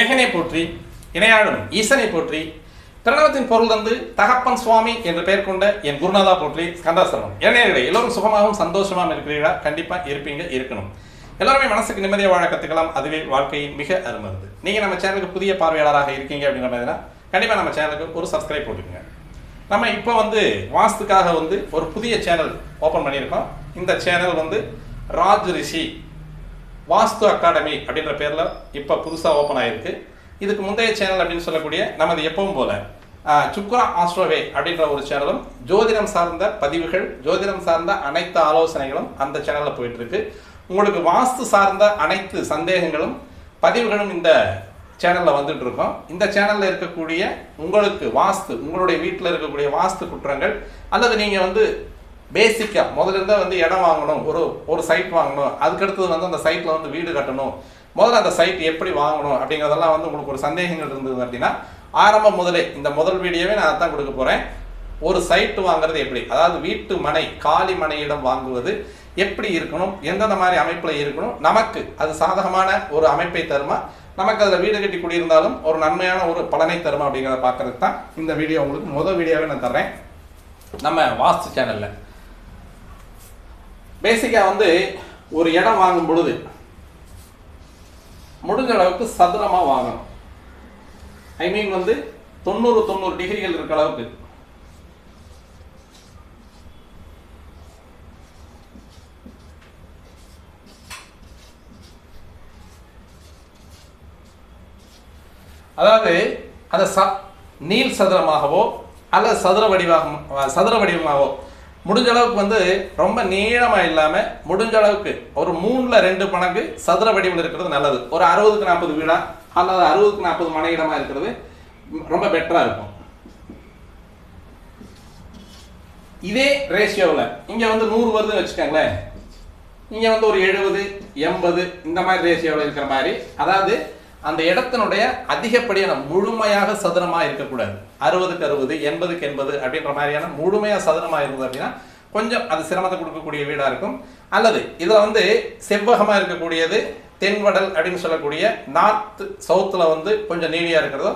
ஏகனை போற்றி இணையாடும் ஈசனை போற்றி பிரணவத்தின் பொருள் தந்து தகப்பன் சுவாமி என்று பெயர் கொண்ட என் குருநாதா போற்றி ஸ்கந்தாசிரமம் இளைஞர்களே எல்லோரும் சுகமாகவும் சந்தோஷமாகவும் இருக்கிறீர்களா? கண்டிப்பா இருப்பீங்க இருக்கணும். எல்லாருமே மனசுக்கு நிம்மதியாக வாழ கத்துக்கலாம். அதுவே வாழ்க்கையின் மிக அருமருந்து நீங்க நம்ம சேனலுக்கு புதிய பார்வையாளராக இருக்கீங்க அப்படின்ற மாதிரினா கண்டிப்பா நம்ம சேனலுக்கு ஒரு சப்ஸ்கிரைப் போட்டுக்கோங்க. நம்ம இப்போ வந்து வாஸ்துக்காக வந்து ஒரு புதிய சேனல் ஓப்பன் பண்ணியிருக்கோம். இந்த சேனல் வந்து ராஜ் ரிஷி வாஸ்து அகாடமி அப்படின்ற பேரில் இப்போ புதுசாக ஓப்பன் ஆயிருக்கு. இதுக்கு முந்தைய சேனல் அப்படின்னு சொல்லக்கூடிய நமது எப்பவும் போல சுக்ரா ஆஸ்ட்ரோவே அப்படின்ற ஒரு சேனலும் ஜோதிடம் சார்ந்த பதிவுகள் ஜோதிடம் சார்ந்த அனைத்து ஆலோசனைகளும் அந்த சேனலில் போயிட்டு இருக்கு உங்களுக்கு வாஸ்து சார்ந்த அனைத்து சந்தேகங்களும் பதிவுகளும் இந்த சேனலில் வந்துட்டு இருக்கோம். இந்த சேனலில் இருக்கக்கூடிய உங்களுக்கு வாஸ்து உங்களுடைய வீட்டில் இருக்கக்கூடிய வாஸ்து குற்றங்கள் அல்லது நீங்கள் வந்து பேசிக்காக முதல்ல இருந்தால் வந்து இடம் வாங்கணும் ஒரு ஒரு சைட் வாங்கணும். அதுக்கடுத்தது வந்து அந்த சைட்டில் வந்து வீடு கட்டணும். முதல்ல அந்த சைட் எப்படி வாங்கணும் அப்படிங்கிறதெல்லாம் வந்து உங்களுக்கு ஒரு சந்தேகங்கள் இருந்தது அப்படின்னா ஆரம்பம் முதலே இந்த முதல் வீடியோவே நான் அதான் கொடுக்க போகிறேன் ஒரு சைட் வாங்குறது எப்படி? அதாவது வீட்டு மனை காலி மனையிடம் வாங்குவது எப்படி இருக்கணும்? எந்தெந்த மாதிரி அமைப்பில் இருக்கணும்? நமக்கு அது சாதகமான ஒரு அமைப்பை தருமா? நமக்கு அதில் வீடு கட்டி குடியிருந்தாலும் ஒரு நன்மையான ஒரு பலனை தருமா அப்படிங்கிறத பார்க்கறதுக்கு தான் இந்த வீடியோ உங்களுக்கு முதல் வீடியோவே நான் தர்றேன். நம்ம வாஸ்து சேனலில் பேசிக்காக வந்து ஒரு இடம் வாங்கும் பொழுது முடிஞ்ச அளவுக்கு சதுரமாக வாங்கணும். ஐ மீன் வந்து தொண்ணூறு தொண்ணூறு டிகிரிகள் இருக்கிற அளவுக்கு. அதாவது அந்த ச நீள் சதுரமாகவோ அல்லது சதுர வடிவாக சதுர வடிவமாகவோ முடிஞ்ச அளவுக்கு வந்து ரொம்ப நீளமாக இல்லாமல் முடிஞ்ச அளவுக்கு ஒரு மூணில் ரெண்டு மடங்கு சதுர வடிவில் இருக்கிறது நல்லது. ஒரு அறுபதுக்கு நாற்பது வீடா அல்லது அறுபதுக்கு நாற்பது மனையிடமாக இருக்கிறது ரொம்ப பெட்டராக இருக்கும். இதே ரேஷியோவில் இங்கே வந்து நூறு வருதுன்னு வச்சுக்கோங்களேன். இங்கே வந்து ஒரு எழுபது எண்பது இந்த மாதிரி ரேஷியோவில் இருக்கிற மாதிரி. அதாவது அந்த இடத்தினுடைய அதிகப்படியான முழுமையாக சதுரமாக இருக்கக்கூடாது. அறுபதுக்கு அறுபது எண்பதுக்கு எண்பது அப்படின்ற மாதிரியான முழுமையாக சதுரமாக இருந்தது அப்படின்னா கொஞ்சம் அது சிரமத்தை கொடுக்கக்கூடிய வீடாக இருக்கும். அல்லது இதில் வந்து செவ்வகமாக இருக்கக்கூடியது தென்வடல் அப்படின்னு சொல்லக்கூடிய நார்த் சவுத்தில் வந்து கொஞ்சம் நீடியாக இருக்கிறதோ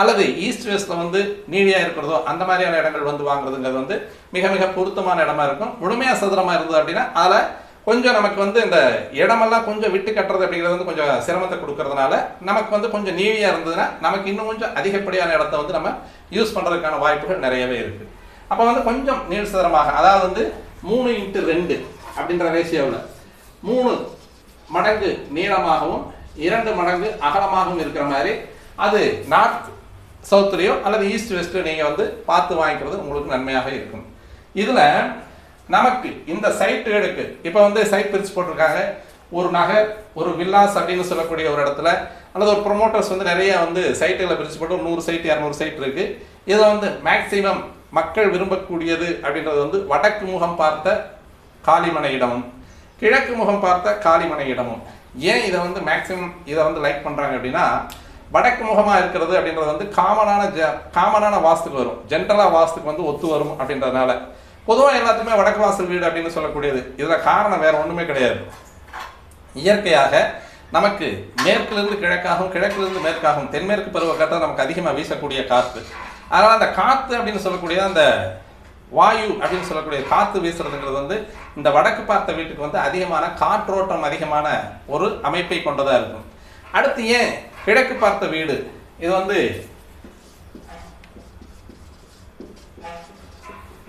அல்லது ஈஸ்ட் வெஸ்ட்டில் வந்து நீடியாக இருக்கிறதோ அந்த மாதிரியான இடங்கள் வந்து வாங்குறதுங்கிறது வந்து மிக மிக பொருத்தமான இடமா இருக்கும். முழுமையாக சதுரமாக இருந்தது அப்படின்னா அதில் கொஞ்சம் நமக்கு வந்து இந்த இடமெல்லாம் கொஞ்சம் விட்டு கட்டுறது அப்படிங்கிறது வந்து கொஞ்சம் சிரமத்தை கொடுக்கறதுனால நமக்கு வந்து கொஞ்சம் நீவியாக இருந்ததுன்னா நமக்கு இன்னும் கொஞ்சம் அதிகப்படியான இடத்த வந்து நம்ம யூஸ் பண்ணுறதுக்கான வாய்ப்புகள் நிறையவே இருக்குது அப்போ வந்து கொஞ்சம் நீள் சதுரமாக அதாவது வந்து மூணு இன்ட்டு ரெண்டு அப்படின்ற ரேஷியோவில் மூணு மடங்கு நீளமாகவும் இரண்டு மடங்கு அகலமாகவும் இருக்கிற மாதிரி அது நார்த் சவுத்துலேயோ அல்லது ஈஸ்ட் வெஸ்ட்லையோ நீங்கள் வந்து பார்த்து வாங்கிக்கிறது உங்களுக்கு நன்மையாக இருக்கும். இதில் நமக்கு இந்த சைட்டுகளுக்கு இப்போ வந்து சைட் பிரித்து போட்டிருக்காங்க. ஒரு நகர் ஒரு வில்லாஸ் அப்படின்னு சொல்லக்கூடிய ஒரு இடத்துல அல்லது ஒரு ப்ரொமோட்டர்ஸ் வந்து நிறைய வந்து சைட்டுகளை பிரித்து போட்டு ஒரு நூறு சைட் இரநூறு சைட் இருக்கு. இதில் வந்து மேக்சிமம் மக்கள் விரும்பக்கூடியது அப்படின்றது வந்து வடக்கு முகம் பார்த்த காளிமனை இடமும் கிழக்கு முகம் பார்த்த காளிமனை இடமும். ஏன் இதை வந்து மேக்சிமம் இதை வந்து லைக் பண்ணுறாங்க அப்படின்னா வடக்கு முகமாக இருக்கிறது அப்படின்றது வந்து காமனான ஜ காமனான வாஸ்துக்கு வரும். ஜென்ரலாக வாஸ்துக்கு வந்து ஒத்து வரும் அப்படின்றதுனால. பொதுவாக எல்லாத்துக்குமே வடக்கு வாசல் வீடு அப்படின்னு சொல்லக்கூடியது. இதில் காரணம் வேறு ஒன்றுமே கிடையாது. இயற்கையாக நமக்கு மேற்கிலிருந்து கிழக்காகவும் கிழக்கிலிருந்து மேற்காகவும் தென்மேற்கு பருவ நமக்கு அதிகமாக வீசக்கூடிய காற்று. அதனால் அந்த காற்று அப்படின்னு சொல்லக்கூடிய அந்த வாயு அப்படின்னு சொல்லக்கூடிய காற்று வீசுறதுங்கிறது வந்து இந்த வடக்கு பார்த்த வீட்டுக்கு வந்து அதிகமான காற்றோட்டம் அதிகமான ஒரு அமைப்பை கொண்டதாக இருக்கும். அடுத்து ஏன் கிழக்கு பார்த்த வீடு? இது வந்து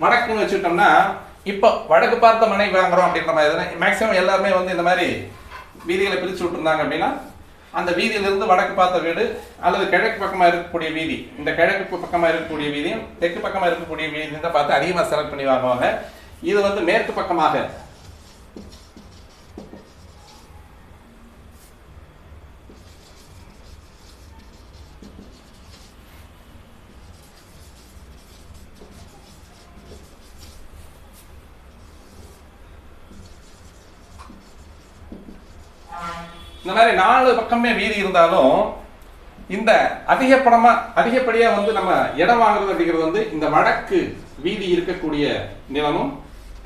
வடக்குன்னு வச்சுக்கிட்டோம்னா இப்போ வடக்கு பார்த்த மனை வாங்குறோம் அப்படின்ற மாதிரி மேக்ஸிமம் எல்லாருமே வந்து இந்த மாதிரி வீதிகளை பிரித்து விட்டுருந்தாங்க அப்படின்னா அந்த வீதியிலிருந்து வடக்கு பார்த்த வீடு அல்லது கிழக்கு பக்கமாக இருக்கக்கூடிய வீதி இந்த கிழக்கு பக்கமாக இருக்கக்கூடிய வீதியும் தெற்கு பக்கமாக இருக்கக்கூடிய வீதியும் தான் பார்த்து அதிகமாக செலக்ட் பண்ணி வாங்குவாங்க. இது வந்து மேற்கு பக்கமாக இந்த மாதிரி நாலு பக்கமே வீதி இருந்தாலும் இந்த அதிகப்படமா அதிகப்படியா வந்து நம்ம இடம் வாங்குறது அப்படிங்கிறது வந்து இந்த வடக்கு வீதி இருக்கக்கூடிய நிலமும்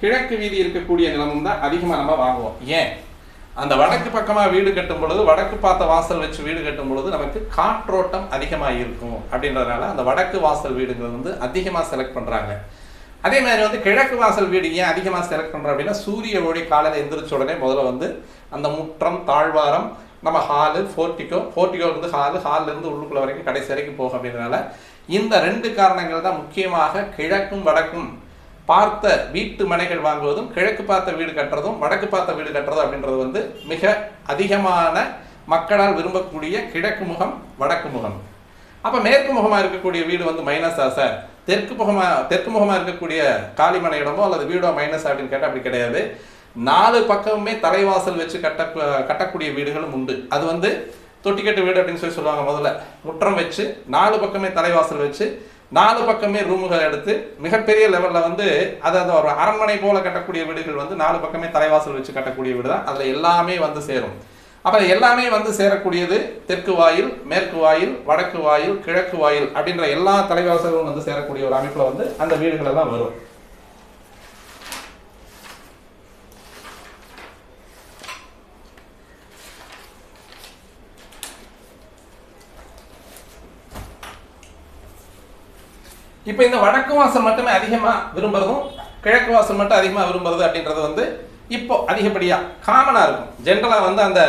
கிழக்கு வீதி இருக்கக்கூடிய நிலமும் தான் அதிகமாக நம்ம வாங்குவோம். ஏன்? அந்த வடக்கு பக்கமாக வீடு கட்டும் பொழுது வடக்கு பார்த்த வாசல் வச்சு வீடு கட்டும் பொழுது நமக்கு காற்றோட்டம் அதிகமாக இருக்கும் அப்படின்றதுனால அந்த வடக்கு வாசல் வீடுங்கிறது வந்து அதிகமாக செலக்ட் பண்ணுறாங்க அதே மாதிரி வந்து கிழக்கு வாசல் வீடு ஏன் அதிகமாக செலக்ட் பண்ணுறோம் அப்படின்னா சூரிய ஒளி காலையில் எந்திரிச்ச உடனே முதல்ல வந்து அந்த முற்றம் தாழ்வாரம் நம்ம ஹாலு ஃபோர்ட்டிக்கோ ஃபோர்டிகோலேருந்து ஹாலு ஹால்லேருந்து உள்ளுக்குள்ள வரைக்கும் கடைசி வரைக்கும் போகும் அப்படின்றனால இந்த ரெண்டு காரணங்கள் தான் முக்கியமாக கிழக்கும் வடக்கும் பார்த்த வீட்டு மனைகள் வாங்குவதும் கிழக்கு பார்த்த வீடு கட்டுறதும் வடக்கு பார்த்த வீடு கட்டுறதும் அப்படின்றது வந்து மிக அதிகமான மக்களால் விரும்பக்கூடிய கிழக்கு முகம் வடக்கு முகம். அப்போ மேற்கு முகமாக இருக்கக்கூடிய வீடு வந்து மைனஸா சார் தெற்கு முகமாக தெற்கு முகமாக இருக்கக்கூடிய காளிமனை இடமோ அல்லது வீடோ மைனஸ் அப்படின்னு கேட்டால் அப்படி கிடையாது. நாலு பக்கமுமே தலைவாசல் வச்சு கட்ட கட்டக்கூடிய வீடுகளும் உண்டு. அது வந்து தொட்டிக்கட்டு வீடு அப்படின்னு சொல்லி சொல்லுவாங்க முதல்ல. முற்றம் வச்சு நாலு பக்கமே தலைவாசல் வச்சு நாலு பக்கமே ரூமுகள் எடுத்து மிகப்பெரிய லெவலில் வந்து அதாவது ஒரு அரண்மனை போல கட்டக்கூடிய வீடுகள் வந்து நாலு பக்கமே தலைவாசல் வச்சு கட்டக்கூடிய வீடு தான் அதில் எல்லாமே வந்து சேரும். அப்போ எல்லாமே வந்து சேரக்கூடியது தெற்கு வாயில் மேற்கு வாயில் வடக்கு வாயில் கிழக்கு வாயில் அப்படின்ற எல்லா தலைவாசல்களும் வந்து சேரக்கூடிய ஒரு அமைப்பில் வந்து அந்த வீடுகள் எல்லாம் வரும். இப்போ இந்த வடக்கு வாசல் மட்டுமே அதிகமாக விரும்புறதும் கிழக்கு வாசல் மட்டும் அதிகமாக விரும்புறது அப்படின்றது வந்து இப்போ அதிகப்படியாக காமனாக இருக்கும். ஜென்ரலாக வந்து அந்த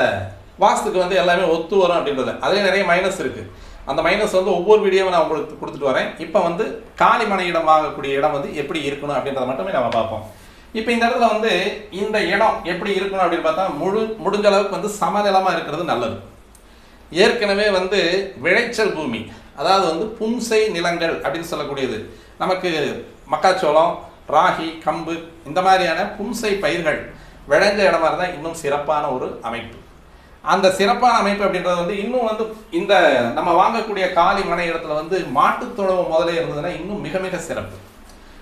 வாஸ்துக்கு வந்து எல்லாமே ஒத்து வரும் அப்படின்றது. அதுலேயே நிறைய மைனஸ் இருக்குது அந்த மைனஸ் வந்து ஒவ்வொரு வீடியோவும் நான் உங்களுக்கு கொடுத்துட்டு வரேன். இப்போ வந்து காளிமனை இடம் வாங்கக்கூடிய இடம் வந்து எப்படி இருக்கணும் அப்படின்றத மட்டுமே நம்ம பார்ப்போம். இப்போ இந்த இடத்துல வந்து இந்த இடம் எப்படி இருக்கணும் அப்படின்னு பார்த்தா முழு முடிஞ்ச அளவுக்கு வந்து சமநிலமாக இருக்கிறது நல்லது. ஏற்கனவே வந்து விளைச்சல் பூமி அதாவது வந்து புன்சை நிலங்கள் அப்படின்னு சொல்லக்கூடியது. நமக்கு மக்காச்சோளம் ராகி கம்பு இந்த மாதிரியான புன்சை பயிர்கள் விளைஞ்ச இடமா இருந்தால் இன்னும் சிறப்பான ஒரு அமைப்பு. அந்த சிறப்பான அமைப்பு அப்படின்றது வந்து இன்னும் வந்து இந்த நம்ம வாங்கக்கூடிய காலி மனை இடத்துல வந்து மாட்டுத்தொழவு முதலே இருந்ததுன்னா இன்னும் மிக மிக சிறப்பு.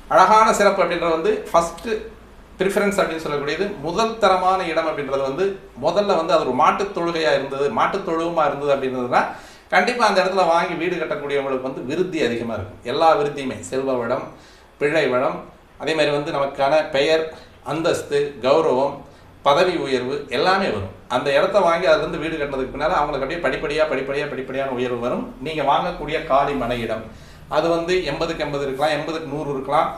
அழகான சிறப்பு அப்படின்றது வந்து ஃபஸ்ட்டு ப்ரிஃபரன்ஸ் அப்படின்னு சொல்லக்கூடியது முதல் தரமான இடம் அப்படின்றது வந்து முதல்ல வந்து அது ஒரு மாட்டுத் தொழுகையாக இருந்தது மாட்டுத் தொழுவமாக இருந்தது அப்படின்றதுனா கண்டிப்பாக அந்த இடத்துல வாங்கி வீடு கட்டக்கூடியவங்களுக்கு வந்து விருத்தி அதிகமாக இருக்கும். எல்லா விருத்தியுமே. செல்வ வளம் பிழை வளம் அதே மாதிரி வந்து நமக்கான பெயர் அந்தஸ்து கௌரவம் பதவி உயர்வு எல்லாமே வரும். அந்த இடத்த வாங்கி அதுலேருந்து வீடு கட்டுறதுக்கு பின்னால் அவங்களுக்கு அப்படியே படிப்படியாக படிப்படியாக படிப்படியான உயர்வு வரும். நீங்கள் வாங்கக்கூடிய காலி மனை இடம். அது வந்து எண்பதுக்கு எண்பது இருக்கலாம் எண்பதுக்கு நூறு இருக்கலாம்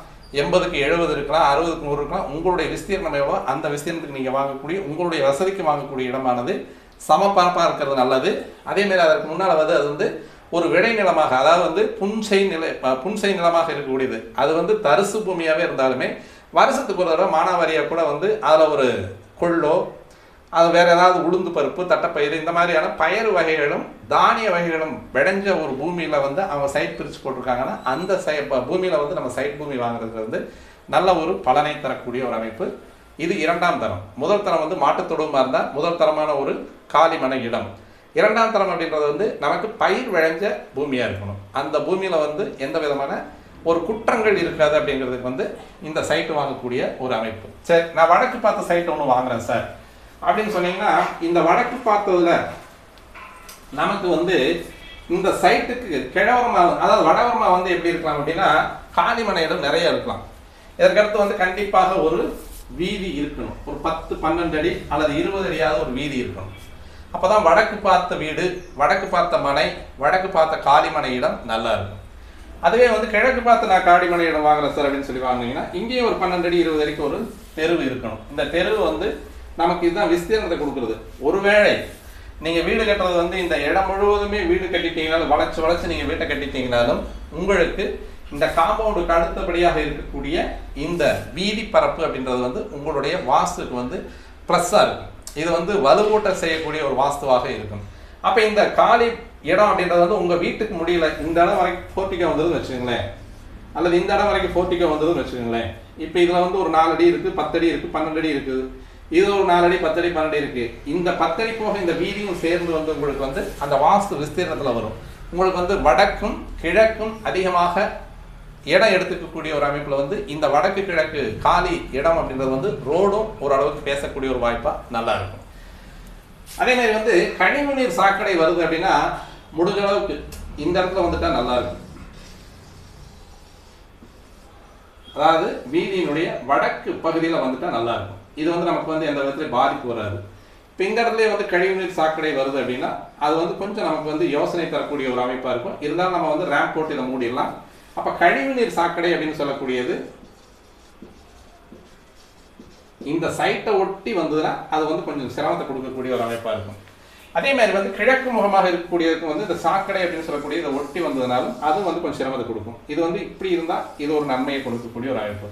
எண்பதுக்கு எழுபது இருக்கலாம் அறுபதுக்கு நூறு இருக்கலாம். உங்களுடைய விஸ்தீர்ணம் எவ்வளோ? அந்த விஸ்தீர்ணத்துக்கு நீங்கள் வாங்கக்கூடிய உங்களுடைய வசதிக்கு வாங்கக்கூடிய இடமானது. சமப்பரப்பாக இருக்கிறது நல்லது. அதேமாரி அதற்கு முன்னால் வந்து அது வந்து ஒரு விடை நிலமாக அதாவது வந்து புன்சை நிலை புன்செய் புன்சை நிலமாக இருக்கக்கூடியது. அது வந்து தரிசு பூமியாகவே இருந்தாலுமே வருஷத்துக்கு ஒரு தடவை மானாவாரியாக கூட வந்து அதில் ஒரு கொள்ளோ அது வேற ஏதாவது உளுந்து பருப்பு தட்டைப்பயிறு இந்த மாதிரியான பயிர் வகைகளும் தானிய வகைகளும் விளைஞ்ச ஒரு பூமியில் வந்து அவங்க சைட் பிரித்து போட்டிருக்காங்கன்னா அந்த சை ப- வந்து நம்ம சைட் பூமி வாங்குறது வந்து நல்ல ஒரு பலனை தரக்கூடிய ஒரு அமைப்பு. இது இரண்டாம் தரம். முதல் தரம் வந்து மாட்டுத்தொடமாக இருந்தால் முதல் தரமான ஒரு காலி மனை இடம். இரண்டாம் தரம் அப்படின்றது வந்து நமக்கு பயிர் விளைஞ்ச பூமியாக இருக்கணும். அந்த பூமியில் வந்து எந்த விதமான ஒரு குற்றங்கள் இருக்காது அப்படிங்கிறதுக்கு வந்து இந்த சைட்டு வாங்கக்கூடிய ஒரு அமைப்பு. சரி நான் வடக்கு பார்த்த சைட்டு ஒன்று வாங்குறேன் சார் அப்படின்னு சொன்னீங்கன்னா இந்த வடக்கு பார்த்ததுல நமக்கு வந்து இந்த சைட்டுக்கு கிழவரமா அதாவது வடவரமா வந்து எப்படி இருக்கலாம் அப்படின்னா காலிமனை இடம் நிறைய இருக்கலாம். இதற்கடுத்து வந்து கண்டிப்பாக ஒரு வீதி இருக்கணும். ஒரு பத்து பன்னெண்டு அடி அல்லது இருபது அடியாவது ஒரு வீதி இருக்கணும். அப்பதான் வடக்கு பார்த்த வீடு வடக்கு பார்த்த மனை வடக்கு பார்த்த காலிமனை இடம் நல்லா இருக்கும். அதுவே வந்து கிழக்கு பார்த்து நான் காடிமனை இடம் வாங்குறேன் சார் அப்படின்னு சொல்லி வாங்கினீங்கன்னா இங்கேயும் ஒரு பன்னெண்டு அடி இருபது அடிக்கு ஒரு தெருவு இருக்கணும். இந்த தெருவு வந்து நமக்கு இதுதான் விஸ்தீரணத்தை கொடுக்குறது. ஒருவேளை நீங்கள் வீடு கட்டுறது வந்து இந்த இடம் முழுவதுமே வீடு கட்டிட்டீங்கனாலும் வளைச்சு வளைச்சு நீங்கள் வீட்டை கட்டிட்டீங்கனாலும் உங்களுக்கு இந்த காம்பவுண்டுக்கு அடுத்தபடியாக இருக்கக்கூடிய இந்த வீதி பரப்பு அப்படின்றது வந்து உங்களுடைய வாசுக்கு வந்து ப்ளஸ்ஸாக இருக்கும். இது வந்து வலுவூட்ட செய்யக்கூடிய ஒரு வாஸ்துவாக இருக்கும். அப்போ இந்த காலி இடம் அப்படின்றது வந்து உங்க வீட்டுக்கு முடியல இந்த இடம் வரைக்கும் போர்ட்டிக்கோ வந்ததுன்னு வச்சுக்கோங்களேன். அல்லது இந்த இடம் வரைக்கும் போர்ட்டிக்கோ வந்ததுன்னு வச்சுக்கோங்களேன். இப்போ இதுல வந்து ஒரு நாலு அடி இருக்கு பத்தடி இருக்கு பன்னெண்டு அடி இருக்குது இது ஒரு நாலு அடி பத்தடி அடி பன்னெண்டு இருக்கு. இந்த பத்தடி போக இந்த வீதியும் சேர்ந்து வந்து உங்களுக்கு வந்து அந்த வாஸ்து விஸ்தீர்ணத்துல வரும். உங்களுக்கு வந்து வடக்கும் கிழக்கும் அதிகமாக இடம் எடுத்துக்கக்கூடிய ஒரு அமைப்பில் வந்து இந்த வடக்கு கிழக்கு காலி இடம் அப்படின்றது வந்து ரோடும் ஓரளவுக்கு பேசக்கூடிய ஒரு வாய்ப்பாக நல்லா இருக்கும். அதே மாதிரி வந்து கழிவுநீர் சாக்கடை வருது அப்படின்னா முடிஞ்ச அளவுக்கு இந்த இடத்துல வந்துட்டா நல்லா இருக்கும். அதாவது வீதியினுடைய வடக்கு பகுதியில் வந்துட்டா நல்லா இருக்கும். இது வந்து நமக்கு வந்து எந்த விதத்துலையும் பாதிப்பு வராது. இப்போ இந்த இடத்துல வந்து கழிவுநீர் சாக்கடை வருது அப்படின்னா அது வந்து கொஞ்சம் நமக்கு வந்து யோசனை தரக்கூடிய ஒரு அமைப்பாக இருக்கும். இருந்தாலும் நம்ம வந்து ரேம்ப் போட்டு இதை மூடிடலாம். அப்போ கழிவுநீர் சாக்கடை அப்படின்னு சொல்லக்கூடியது இந்த சைட்டை ஒட்டி வந்ததுன்னா அது வந்து கொஞ்சம் சிரமத்தை கொடுக்கக்கூடிய ஒரு அமைப்பாக இருக்கும். அதே மாதிரி வந்து கிழக்கு முகமாக இருக்கக்கூடியதுக்கு வந்து இந்த சாக்கடை அப்படின்னு சொல்லக்கூடிய இதை ஒட்டி வந்ததுனாலும் அதுவும் வந்து கொஞ்சம் சிரமத்தை கொடுக்கும். இது வந்து இப்படி இருந்தால் இது ஒரு நன்மையை கொடுக்கக்கூடிய ஒரு அமைப்பு.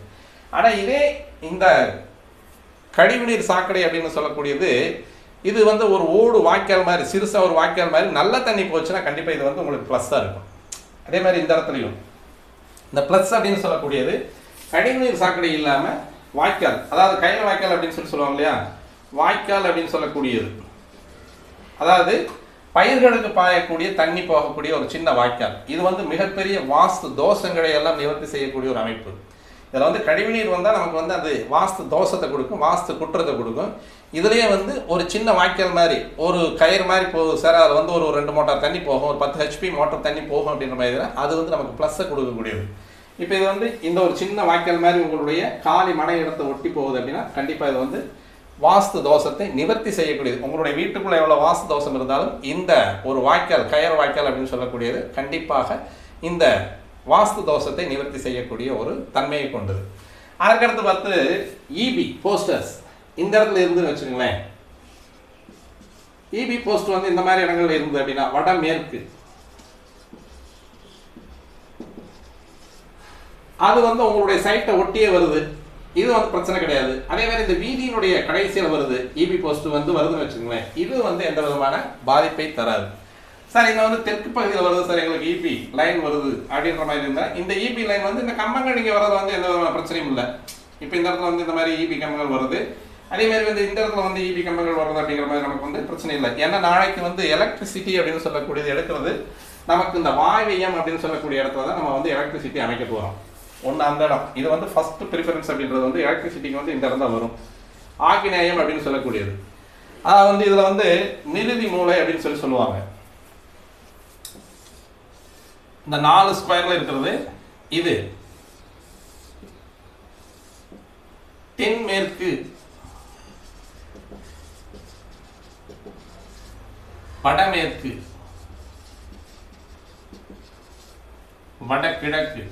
ஆனால் இதே இந்த கழிவுநீர் சாக்கடை அப்படின்னு சொல்லக்கூடியது இது வந்து ஒரு ஓடு வாய்க்கால் மாதிரி சிறுசாக ஒரு வாய்க்கால் மாதிரி நல்ல தண்ணி போச்சுன்னா கண்டிப்பாக இது வந்து உங்களுக்கு ப்ளஸ்ஸாக இருக்கும். அதே மாதிரி இந்த இடத்துலையும். இந்த ப்ளஸ் அப்படின்னு சொல்லக்கூடியது கழிவுநீர் சாக்கடை இல்லாமல் வாய்க்கால் அதாவது கையில் வாய்க்கால் அப்படின்னு சொல்லி சொல்லுவாங்க இல்லையா? வாய்க்கால் அப்படின்னு சொல்லக்கூடியது. அதாவது பயிர்களுக்கு பாயக்கூடிய தண்ணி போகக்கூடிய ஒரு சின்ன வாய்க்கால். இது வந்து மிகப்பெரிய வாஸ்து தோஷங்களை எல்லாம் நிவர்த்தி செய்யக்கூடிய ஒரு அமைப்பு. இதில் வந்து கழிவுநீர் வந்தால் நமக்கு வந்து அது வாஸ்து தோஷத்தை கொடுக்கும் வாஸ்து குற்றத்தை கொடுக்கும். இதுலேயே வந்து ஒரு சின்ன வாய்க்கால் மாதிரி ஒரு கயிறு மாதிரி போகும் சார் அதில் வந்து ஒரு ரெண்டு மோட்டார் தண்ணி போகும் ஒரு பத்து ஹெச்பி மோட்டார் தண்ணி போகும் அப்படின்ற மாதிரி அது வந்து நமக்கு ப்ளஸ்ஸை கொடுக்கக்கூடியது. இப்போ இது வந்து இந்த ஒரு சின்ன வாய்க்கால் மாதிரி உங்களுடைய காலி மனை இடத்தை ஒட்டி போகுது அப்படின்னா கண்டிப்பாக இது வந்து வாஸ்து தோஷத்தை நிவர்த்தி செய்யக்கூடியது. உங்களுடைய வீட்டுக்குள்ளே எவ்வளோ வாஸ்து தோஷம் இருந்தாலும் இந்த ஒரு வாய்க்கால் கயர் வாய்க்கால் அப்படின்னு சொல்லக்கூடியது கண்டிப்பாக இந்த வாஸ்து தோஷத்தை நிவர்த்தி செய்யக்கூடிய ஒரு தன்மையை கொண்டது. அதற்கடுத்து பார்த்து இபி போஸ்டர்ஸ் இந்த இடத்துல இருந்துன்னு வச்சுக்கோங்களேன். இபி போஸ்ட் வந்து இந்த மாதிரி இடங்கள்ல இருந்து அப்படின்னா வடமேற்கு. அது வந்து உங்களுடைய சைட்டை ஒட்டியே வருது. இது வந்து பிரச்சனை கிடையாது. அதே மாதிரி இந்த வீதியினுடைய கடைசியில் வருது. இபி போஸ்ட் வந்து வருதுன்னு வச்சுக்கோங்களேன். இது வந்து எந்த விதமான பாதிப்பை தராது. சார் இங்கே வந்து தெற்கு பகுதியில் வருது சார் எங்களுக்கு இபி லைன் வருது அப்படின்ற மாதிரி இருந்தால் இந்த இபி லைன் வந்து இந்த கம்பங்கள் இங்கே வர்றது வந்து எந்த விதமான பிரச்சனையும் இல்லை. இப்போ இந்த இடத்துல வந்து இந்த மாதிரி இபி கம்பங்கள் வருது. அதே மாதிரி வந்து இந்த இடத்துல வந்து இபி கம்பங்கள் வருது அப்படிங்கிற மாதிரி நமக்கு வந்து பிரச்சனை இல்லை. ஏன்னா நாளைக்கு வந்து எலக்ட்ரிசிட்டி அப்படின்னு சொல்லக்கூடியது எடுக்கிறது நமக்கு இந்த வாய்வியம் அப்படின்னு சொல்லக்கூடிய இடத்துல தான் நம்ம வந்து எலக்ட்ரிசிட்டி அமைக்க போகிறோம் ஒன்று அந்த இடம். இது வந்து ஃபர்ஸ்ட் ப்ரிஃபரன்ஸ் அப்படின்றது வந்து எலக்ட்ரிசிட்டிக்கு வந்து இந்த இடம் தான் வரும். ஆக்கிநேயம் அப்படின்னு சொல்லக்கூடியது. அதாவது வந்து இதில் வந்து மிருதி மூளை அப்படின்னு சொல்லி சொல்லுவாங்க. இந்த நாலு ஸ்கொயர்ல இருக்கிறது இது. தென்மேற்கு வடமேற்கு. வடகிழக்கு.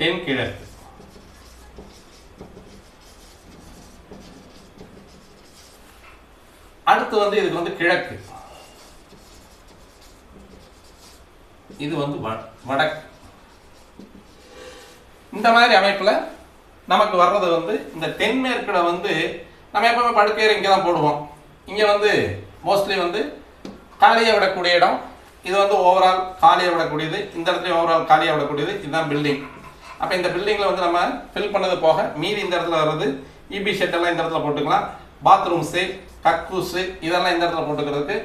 தென்கிழக்கு அடுத்து வந்து இதுக்கு வந்து கிழக்கு. இது வந்து வடக்கு. இந்த மாதிரி அமைப்புல நமக்கு வர்றது வந்து இந்த தென்மேற்குல வந்து நம்ம எப்பவுமே படுக்கையறை இங்கே தான் போடுவோம். இங்கே வந்து மோஸ்ட்லி வந்து காலியை விடக்கூடிய இடம் இது வந்து ஓவரால் காலியை விடக்கூடியது இந்த இடத்துல ஓவரால் காலியை விடக்கூடியது இதுதான் பில்டிங் அப்போ இந்த பில்டிங்கில் வந்து நம்ம ஃபில் பண்ணது போக மீதி இந்த இடத்துல வர்றது இபி ஷெட்டெல்லாம் இந்த இடத்துல போட்டுக்கலாம். பாத்ரூம்ஸு கக்கூஸு இதெல்லாம் இந்த இடத்துல போட்டுக்கிறதுக்கு.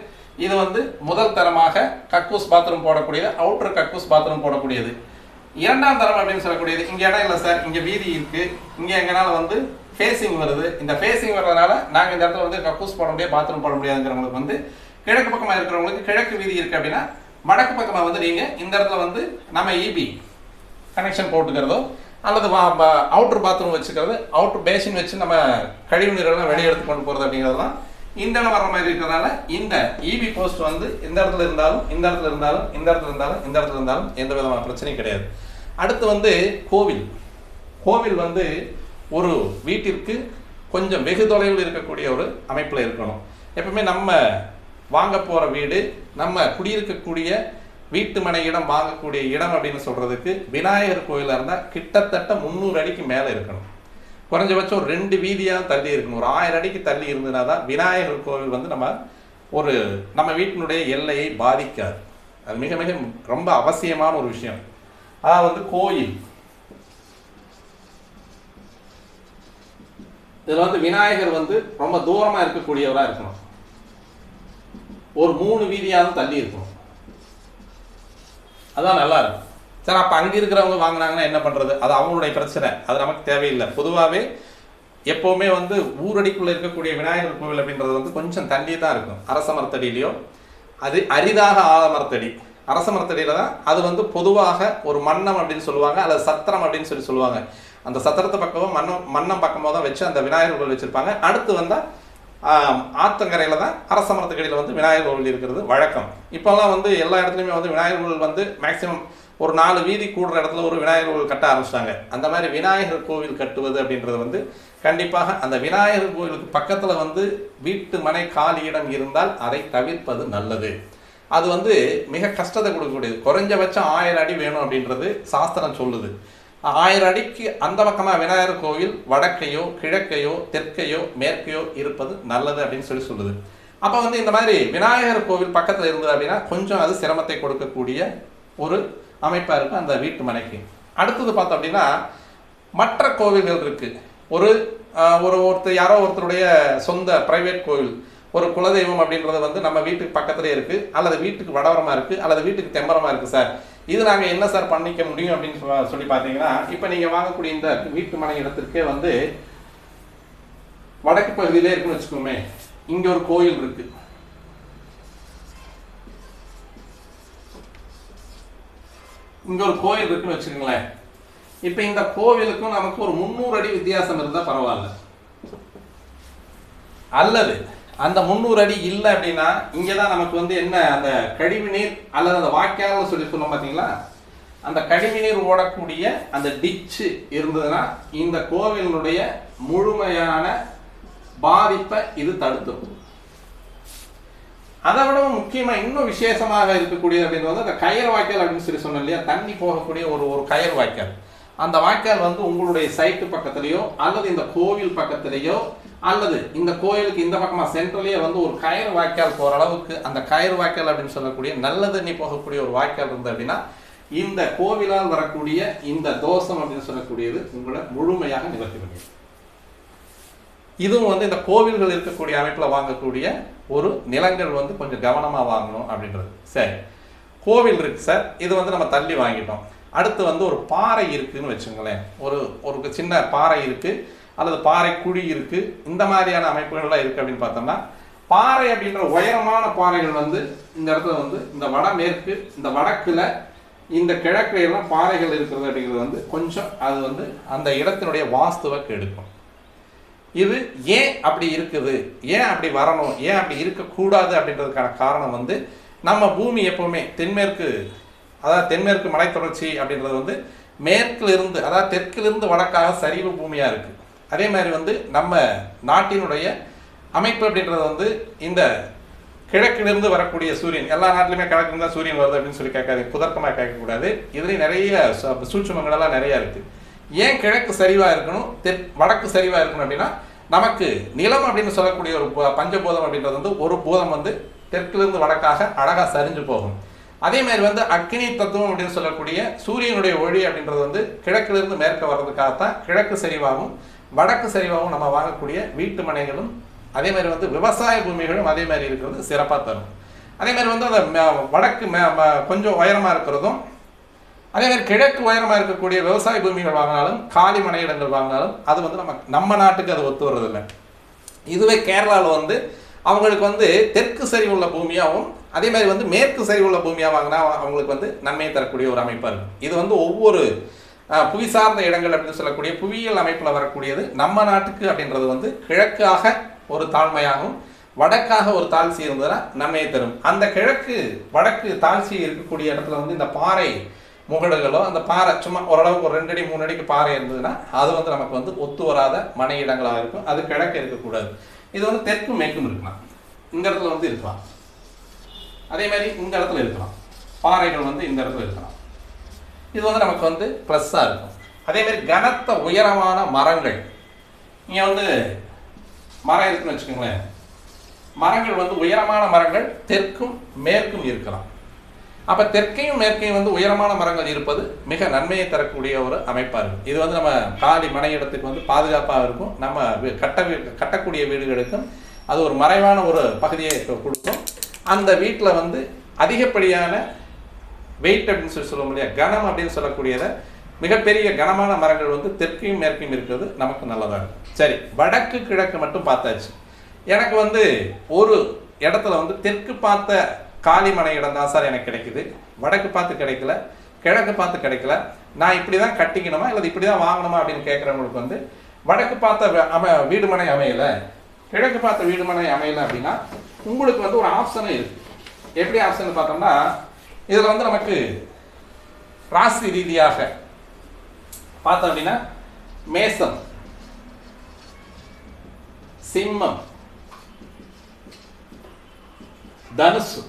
இது வந்து முதல் தரமாக கக்கூஸ் பாத்ரூம் போடக்கூடியது அவுட்டர் கக்கூஸ் பாத்ரூம் போடக்கூடியது. இரண்டாம் தரம் அப்படின்னு சொல்லக்கூடியது. இங்கே இடம் இல்லை சார் இங்கே வீதி இருக்குது இங்கே எங்கனால வந்து ஃபேஸிங் வருது. இந்த ஃபேஸிங் வர்றதுனால நாங்கள் இந்த இடத்துல வந்து கக்கூஸ் போட முடியாது பாத்ரூம் போட முடியாதுங்கிறவங்களுக்கு வந்து கிழக்கு பக்கமாக இருக்கிறவங்களுக்கு கிழக்கு வீதி இருக்குது அப்படின்னா வடக்கு பக்கமாக வந்து நீங்கள் இந்த இடத்துல வந்து நம்ம இபி கனெக்ஷன் போட்டுக்கிறதோ அல்லது அவுட்ரு பாத்ரூம் வச்சுக்கிறது அவுட்ரு பேசின் வச்சு நம்ம கழிவு நீரெல்லாம் வெளியே எடுத்து கொண்டு போகிறது அப்படிங்கிறதுலாம் இந்த இடம் வர்ற மாதிரி இருக்கிறதுனால இந்த இபி போஸ்ட் வந்து இந்த இடத்துல இருந்தாலும் இந்த இடத்துல இருந்தாலும் இந்த இடத்துல இருந்தாலும் இந்த இடத்துல இருந்தாலும் எந்த விதமான பிரச்சனையும் கிடையாது. அடுத்து வந்து கோவில். கோவில் வந்து ஒரு வீட்டிற்கு கொஞ்சம் வெகு தொலைவில் இருக்கக்கூடிய ஒரு அமைப்பில் இருக்கணும். எப்பவுமே நம்ம வாங்க போகிற வீடு நம்ம குடியிருக்கக்கூடிய வீட்டு மனை இடம் வாங்கக்கூடிய இடம் அப்படின்னு சொல்கிறதுக்கு விநாயகர் கோயிலாக இருந்தால் கிட்டத்தட்ட முந்நூறு அடிக்கு மேலே இருக்கணும். குறைஞ்சபட்சம் ஒரு ரெண்டு வீதியாக தள்ளி இருக்கணும். ஒரு ஆயிரம் அடிக்கு தள்ளி இருந்ததுனா தான் விநாயகர் கோவில் வந்து நம்ம ஒரு நம்ம வீட்டினுடைய எல்லையை பாதிக்காது. அது மிக மிக ரொம்ப அவசியமான ஒரு விஷயம். அதாவது வந்து கோயில். இதில் வந்து விநாயகர் வந்து ரொம்ப தூரமாக இருக்கக்கூடியவராக இருக்கணும். ஒரு மூணு வீதியாகவும் தள்ளி இருக்கணும். அதான் நல்லா இருக்கும். சார் அப்போ அங்கே இருக்கிறவங்க வாங்குனாங்கன்னா என்ன பண்ணுறது அது அவங்களுடைய பிரச்சனை. அது நமக்கு தேவையில்லை. பொதுவாகவே எப்போவுமே வந்து ஊரடிக்குள்ளே இருக்கக்கூடிய விநாயகர் கோவில் அப்படின்றது வந்து கொஞ்சம் தள்ளி தான் இருக்கும். அரச மரத்தடியிலையோ அது அரிதாக ஆலமரத்தடி அரச மரத்தடியில தான் அது வந்து பொதுவாக ஒரு மன்னம் அப்படின்னு சொல்லுவாங்க அல்லது சத்திரம் அப்படின்னு சொல்லி சொல்லுவாங்க. அந்த சத்திரத்து பக்கமும் மன்னம் மன்னம் பக்கமாக தான் வச்சு அந்த விநாயகர் கோவில் வச்சுருப்பாங்க. அடுத்து வந்தால் ஆத்தங்கரையில் தான் அரசமரத்துக்கு மரத்துக்கடியில் வந்து விநாயகர் கோவில் இருக்கிறது வழக்கம். இப்போல்லாம் வந்து எல்லா இடத்துலையுமே வந்து விநாயகர் கோவில் வந்து மேக்ஸிமம் ஒரு நாலு வீதி கூடுற இடத்துல ஒரு விநாயகர் கோவில் கட்ட ஆரம்பிச்சிட்டாங்க. அந்த மாதிரி விநாயகர் கோவில் கட்டுவது அப்படின்றது வந்து கண்டிப்பாக அந்த விநாயகர் கோவிலுக்கு பக்கத்தில் வந்து வீட்டு மனை காலி இடம் இருந்தால் அதை தவிர்ப்பது நல்லது. அது வந்து மிக கஷ்டத்தை கொடுக்கக்கூடியது. குறைஞ்சபட்சம் ஆயிரம் அடி வேணும் அப்படின்றது சாஸ்திரம் சொல்லுது. ஆயிரம் அடிக்கு அந்த பக்கமாக விநாயகர் கோவில் வடக்கையோ கிழக்கையோ தெற்கையோ மேற்கையோ இருப்பது நல்லது அப்படின்னு சொல்லி சொல்லுது. அப்போ வந்து இந்த மாதிரி விநாயகர் கோவில் பக்கத்தில் இருந்தது அப்படின்னா கொஞ்சம் அது சிரமத்தை கொடுக்கக்கூடிய ஒரு அமைப்பாக இருக்கும் அந்த வீட்டு மனைக்கு. அடுத்தது பார்த்தோம் அப்படின்னா மற்ற கோவில்கள் இருக்குது ஒரு ஒரு ஒருத்தர் யாரோ ஒருத்தருடைய சொந்த பிரைவேட் கோவில். ஒரு குலதெய்வம் அப்படின்றது வந்து நம்ம வீட்டுக்கு பக்கத்துலேயே இருக்கு அல்லது வீட்டுக்கு வடவரமா இருக்கு அல்லது வீட்டுக்கு தெம்பரமா இருக்கு சார். இது நாங்கள் என்ன சார் பண்ணிக்க முடியும் அப்படின்னு சொல்லி பார்த்தீங்கன்னா இப்போ நீங்கள் வாங்கக்கூடிய இந்த வீட்டு மனை இடத்திற்கே வந்து வடக்கு பகுதியிலே இருக்குன்னு வச்சுக்கோமே இங்கே ஒரு கோயில் இருக்கு. இங்கே ஒரு கோயில் இருக்குன்னு வச்சுக்கோங்களேன். இப்போ இந்த கோவிலுக்கும் நமக்கு ஒரு முந்நூறு அடி வித்தியாசம் இருந்தால் பரவாயில்ல. அல்லது அந்த முந்நூறு அடி இல்லை அப்படின்னா இங்கே தான் நமக்கு வந்து என்ன அந்த கழிவு நீர் அல்லது அந்த வாய்க்கால்னு சொல்லி சொன்னோம் பார்த்தீங்களா அந்த கழிவு நீர் ஓடக்கூடிய அந்த டிச்சு இருந்ததுன்னா இந்த கோவிலினுடைய முழுமையான பாதிப்பை இது தடுத்துரும் அதை விடவும் முக்கியமாக இன்னும் விசேஷமாக இருக்கக்கூடியது அப்படின்னு வந்து அந்த கயர் வாய்க்கால் அப்படின்னு சொல்லி சொன்னோம் இல்லையா? தண்ணி போகக்கூடிய ஒரு ஒரு கயர் வாய்க்கால். அந்த வாய்க்கால் வந்து உங்களுடைய சைட்டு பக்கத்துலேயோ அல்லது இந்த கோவில் பக்கத்துலேயோ அல்லது இந்த கோயிலுக்கு இந்த பக்கமாக சென்ட்ரலயே வந்து ஒரு கயிறு வாய்க்கால் போகிற அளவுக்கு அந்த கயிறு வாய்க்கால் அப்படின்னு சொல்லக்கூடிய நல்ல தண்ணி போகக்கூடிய ஒரு வாய்க்கால் இருந்தது அப்படின்னா இந்த கோவிலால் வரக்கூடிய இந்த தோஷம் அப்படின்னு சொல்லக்கூடியது உங்களை முழுமையாக நிவர்த்தி பண்ணிடும். இதுவும் வந்து இந்த கோவில்கள் இருக்கக்கூடிய அமைப்பில் வாங்கக்கூடிய ஒரு நிலங்கள் வந்து கொஞ்சம் கவனமாக வாங்கணும் அப்படின்றது. சரி. கோவில் இருக்கு சார். இது வந்து நம்ம தள்ளி வாங்கிட்டோம். அடுத்து வந்து ஒரு பாறை இருக்குதுன்னு வச்சுங்களேன். ஒரு ஒரு சின்ன பாறை இருக்குது அல்லது பாறை குழி இருக்குது இந்த மாதிரியான அமைப்புகள்லாம் இருக்குது அப்படின்னு பார்த்தோம்னா பாறை அப்படின்ற உயரமான பாறைகள் வந்து இந்த இடத்துல வந்து இந்த வடமேற்கு இந்த வடக்கில் இந்த கிழக்கு எல்லாம் பாறைகள் இருக்கிறது அப்படிங்கிறது வந்து கொஞ்சம் அது வந்து அந்த இடத்தினுடைய வாஸ்துவை கெடுக்கும். இது ஏன் அப்படி இருக்குது? ஏன் அப்படி வரணும்? ஏன் அப்படி இருக்கக்கூடாது அப்படின்றதுக்கான காரணம் வந்து நம்ம பூமி எப்போவுமே தென்மேற்கு அதாவது தென்மேற்கு மலைத்தொடர்ச்சி அப்படின்றது வந்து மேற்கில் இருந்து அதாவது தெற்கிலிருந்து வடக்காக சரிவு பூமியாக இருக்குது அதே மாதிரி வந்து நம்ம நாட்டினுடைய அமைப்பு அப்படின்றது வந்து இந்த கிழக்கிலிருந்து வரக்கூடிய சூரியன் எல்லா நாட்டிலுமே கிழக்கு தான் சூரியன் வருது அப்படின்னு சொல்லி கேட்காது புதர்க்கமாக கேட்கக்கூடாது இதுலேயும் நிறைய சூட்சமங்களெல்லாம் நிறையா இருக்குது ஏன் கிழக்கு சரிவாக இருக்கணும் தெற் வடக்கு சரிவாக இருக்கணும் அப்படின்னா நமக்கு நிலம் அப்படின்னு சொல்லக்கூடிய ஒரு பஞ்சபூதம் அப்படின்றது வந்து ஒரு பூதம் வந்து தெற்கிலிருந்து வடக்காக அழகாக சரிஞ்சு போகும். அதே மாதிரி வந்து அக்னி தத்துவம் அப்படின்னு சொல்லக்கூடிய சூரியனுடைய ஒளி அப்படின்றது வந்து கிழக்கிலிருந்து மேற்க வர்றதுக்காகத்தான் கிழக்கு சரிவாகவும் வடக்கு சரிவாகவும் நம்ம வாங்கக்கூடிய வீட்டு மனைகளும் அதே மாதிரி வந்து விவசாய பூமிகளும் அதே மாதிரி இருக்கிறது சிறப்பாக தரும். அதே மாதிரி வந்து அந்த ம- வடக்கு கொஞ்சம் உயரமாக இருக்கிறதும் அதே மாதிரி கிழக்கு உயரமாக இருக்கக்கூடிய விவசாய பூமிகள் வாங்கினாலும் காலி மனை இடங்கள் வாங்கினாலும் அது வந்து நம்ம நம்ம நாட்டுக்கு அது ஒத்து வர்றதில்லை. இதுவே கேரளாவில் வந்து அவங்களுக்கு வந்து தெற்கு சரிவுள்ள பூமியாகவும் அதே மாதிரி வந்து மேற்கு சரிவுள்ள பூமியாக வாங்கினா அவங்களுக்கு வந்து நன்மை தரக்கூடிய ஒரு அமைப்பாக இருக்கும் இது வந்து ஒவ்வொரு புவி சார்ந்த இடங்கள் அப்படின்னு சொல்லக்கூடிய புவியியல் அமைப்பில் வரக்கூடியது நம்ம நாட்டுக்கு அப்படின்றது வந்து கிழக்காக ஒரு தாழ்மையாகவும் வடக்காக ஒரு தாழ்ச்சி இருந்ததுன்னா நன்மையை தரும். அந்த கிழக்கு வடக்கு தாழ்ச்சி இருக்கக்கூடிய இடத்துல வந்து இந்த பாறை முகடுகளோ அந்த பாறை சும்மா ஓரளவுக்கு ஒரு ரெண்டு அடி மூணு அடிக்கு பாறை இருந்ததுன்னா அது வந்து நமக்கு வந்து ஒத்து வராத மனை இடங்களாக இருக்கும். அது கிழக்கு இருக்கக்கூடாது. இது வந்து தெற்கும் மேற்கும் இருக்கலாம். இந்த இடத்துல வந்து இருக்கலாம். அதே மாதிரி இந்த இடத்துல இருக்கலாம். பாறைகள் வந்து இந்த இடத்துல இருக்கலாம். இது வந்து நமக்கு வந்து ப்ளஸ்ஸாக இருக்கும். அதே மாதிரி கனத்த உயரமான மரங்கள். இங்கே வந்து மரம் இருக்குன்னு வச்சுக்கோங்களேன். மரங்கள் வந்து உயரமான மரங்கள் தெற்கும் மேற்கும் இருக்கலாம். அப்போ தெற்கையும் மேற்கையும் வந்து உயரமான மரங்கள் இருப்பது மிக நன்மையை தரக்கூடிய ஒரு அமைப்பாக இருக்கும். இது வந்து நம்ம காலி மனை இடத்துக்கு வந்து பாதுகாப்பாக இருக்கும். நம்ம கட்ட வீ கட்டக்கூடிய வீடுகளுக்கும் அது ஒரு மறைவான ஒரு பகுதியை கொடுக்கும். அந்த வீட்டில் வந்து அதிகப்படியான வெயிட் அப்படின்னு சொல்லி சொல்ல முடியாது கனம் அப்படின்னு சொல்லக்கூடியதை மிகப்பெரிய கனமான மரங்கள் வந்து தெற்கையும் மேற்கையும் இருக்கிறது நமக்கு நல்லதாக இருக்கும். சரி வடக்கு கிழக்கு மட்டும் பார்த்தாச்சு. எனக்கு வந்து ஒரு இடத்துல வந்து தெற்கு பார்த்த காலிமனை இடம் தான் சார் எனக்கு கிடைக்குது. வடக்கு பார்த்து கிடைக்கல கிழக்கு பார்த்து கிடைக்கல. நான் இப்படி தான் கட்டிக்கணுமா இல்லை இப்படி தான் வாங்கணுமா அப்படின்னு கேட்குறவங்களுக்கு வந்து வடக்கு பார்த்த அம வீடு மனை கிழக்கு பார்த்த வீடு மனை அப்படின்னா உங்களுக்கு வந்து ஒரு ஆப்ஷனும் இருக்குது எப்படி ஆப்ஷன் பார்த்தோம்னா இதில் வந்து நமக்கு ராசி ரீதியாக பார்த்தோம் அப்படின்னா மேசம் சிம்மம் தனுசு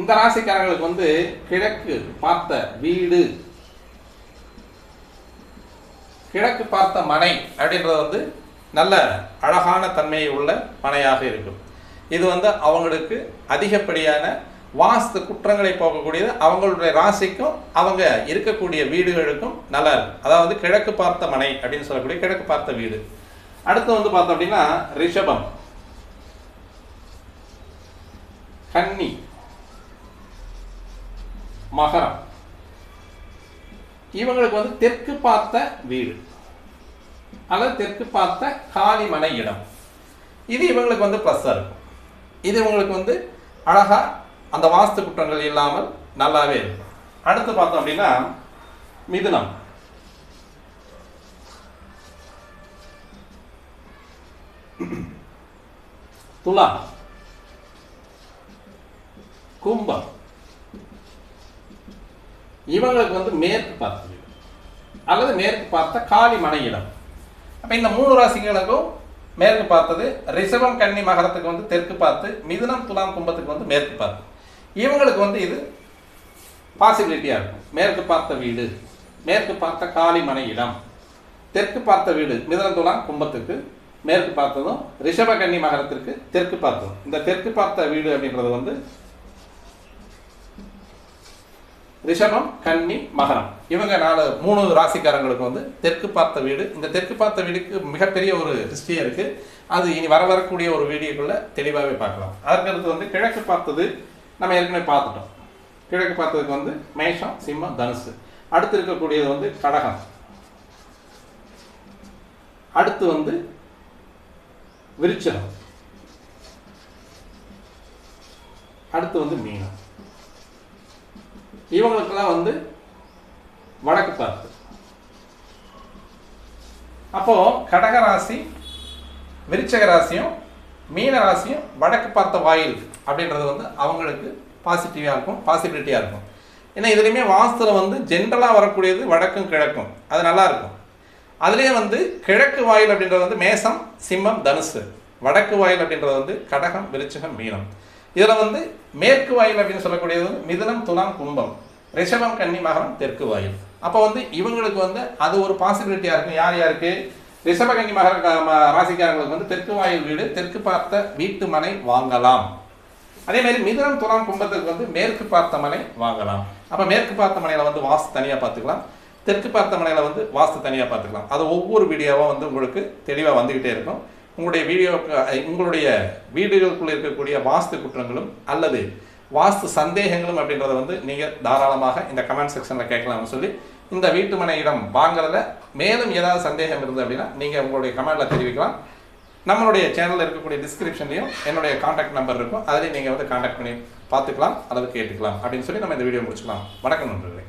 இந்த ராசிக்காரங்களுக்கு வந்து கிழக்கு பார்த்த வீடு. கிழக்கு பார்த்த மனை அப்படின்றது வந்து நல்ல அழகான தன்மையை உள்ள மனையாக இருக்கும். இது வந்து அவங்களுக்கு அதிகப்படியான வாஸ்து குற்றங்களை போகக்கூடியது அவங்களுடைய ராசிக்கும் அவங்க இருக்கக்கூடிய வீடுகளுக்கும் நல்லா இருக்கும். அதாவது கிழக்கு பார்த்த மனை அப்படின்னு சொல்லக்கூடிய கிழக்கு பார்த்த வீடு. அடுத்து வந்து பார்த்தோம் அப்படின்னா ரிஷபம். கன்னி. மகரம். இவங்களுக்கு வந்து தெற்கு பார்த்த வீடு. அல்லது தெற்கு பார்த்த காளிமனை இடம். இது இவங்களுக்கு வந்து ப்ளஸ்ஸாக இருக்கும் இது இவங்களுக்கு வந்து அழகாக அந்த வாஸ்து குற்றங்கள் இல்லாமல் நல்லாவே இருக்கும். அடுத்து பார்த்தோம் அப்படின்னா மிதுனம். துலா கும்பம். இவங்களுக்கு வந்து மேற்கு பார்த்த வீடு. அல்லது மேற்கு பார்த்த காளி மனை இடம். அப்போ இந்த மூணு ராசிகளுக்கும் மேற்கு பார்த்தது ரிஷபம் கன்னி மகரத்துக்கு வந்து தெற்கு பார்த்து மிதுனம் துலாம் கும்பத்துக்கு வந்து மேற்கு பார்த்து. இவங்களுக்கு வந்து இது பாசிபிலிட்டியாக இருக்கும். மேற்கு பார்த்த வீடு மேற்கு பார்த்த காளி மனை இடம். தெற்கு பார்த்த வீடு மிதுனம் துலாம் கும்பத்துக்கு மேற்கு பார்த்ததும் ரிஷப கன்னி மகரத்திற்கு தெற்கு பார்த்ததும். இந்த தெற்கு பார்த்த வீடு அப்படின்றது வந்து ரிஷபம் கன்னி மகரம். இவங்க நாலு மூணு ராசிக்காரங்களுக்கு வந்து தெற்கு பார்த்த வீடு. இந்த தெற்கு பார்த்த வீடுக்கு மிகப்பெரிய ஒரு ஹிஸ்டரி இருக்கு. அது இனி வர வரக்கூடிய ஒரு வீடியோக்குள்ள தெளிவாகவே பார்க்கலாம். அதற்கடுத்து வந்து கிழக்கு பார்த்தது நம்ம ஏற்கனவே பார்த்துட்டோம். கிழக்கு பார்த்ததுக்கு வந்து மேஷம் சிம்மம் தனுசு. அடுத்து இருக்கக்கூடியது வந்து கடகம். அடுத்து வந்து விருச்சகம். அடுத்து வந்து மீனம். இவங்களுக்கெல்லாம் வந்து வடக்கு பார்த்து அப்போ கடக ராசி விருச்சக ராசியும் மீன ராசியும் வடக்கு பார்த்த வாயில் அப்படின்றது வந்து அவங்களுக்கு பாசிட்டிவாக இருக்கும் பாசிபிலிட்டியாக இருக்கும். ஏன்னா இதுலேயுமே வாஸ்துல வந்து ஜென்ரலாக வரக்கூடியது வடக்கும் கிழக்கும். அது நல்லா இருக்கும். அதுலேயே வந்து கிழக்கு வாயில் அப்படின்றது வந்து மேசம் சிம்மம் தனுசு. வடக்கு வாயில் அப்படின்றது வந்து கடகம் விருச்சகம் மீனம். இதில் வந்து மேற்கு வாயில் அப்படின்னு சொல்லக்கூடியது வந்து மிதுனம் துலாம் கும்பம். ரிஷபம் கன்னி மகரம் தெற்கு வாயில். அப்போ வந்து இவங்களுக்கு வந்து அது ஒரு பாசிபிலிட்டியாக இருக்கும் யார் யாருக்கு? ரிஷப கன்னி மகர ராசிக்காரங்களுக்கு வந்து தெற்கு வாயில் வீடு தெற்கு பார்த்த வீட்டு மனை வாங்கலாம். அதே மாதிரி மிதுனம் துலாம் கும்பத்துக்கு வந்து மேற்கு பார்த்த மனை வாங்கலாம். அப்போ மேற்கு பார்த்த மனையில் வந்து வாஸ்து தனியாக பார்த்துக்கலாம். தெற்கு பார்த்த மனையில் வந்து வாஸ்து தனியாக பார்த்துக்கலாம். அது ஒவ்வொரு வீடியோவாக வந்து உங்களுக்கு தெளிவாக வந்துக்கிட்டே இருக்கும். உங்களுடைய வீடியோ உங்களுடைய வீடுகளுக்குள்ளே இருக்கக்கூடிய வாஸ்து குற்றங்களும் அல்லது வாஸ்து சந்தேகங்களும் அப்படின்றத வந்து நீங்கள் தாராளமாக இந்த கமெண்ட் செக்ஷனில் கேட்கலாம்னு சொல்லி இந்த வீட்டு மனை இடம் வாங்குறதுல மேலும் ஏதாவது சந்தேகம் இருந்தது அப்படின்னா நீங்கள் உங்களுடைய கமெண்ட்டில் தெரிவிக்கலாம். நம்மளுடைய சேனலில் இருக்கக்கூடிய டிஸ்கிரிப்ஷன்லையும் என்னுடைய காண்டாக்ட் நம்பர் இருக்கும். அதிலையும் நீங்கள் வந்து காண்டாக்ட் பண்ணி பார்த்துக்கலாம் அல்லது கேட்டுக்கலாம் அப்படின்னு சொல்லி நம்ம இந்த வீடியோ முடிச்சுக்கலாம். வணக்கம் நண்பர்களே.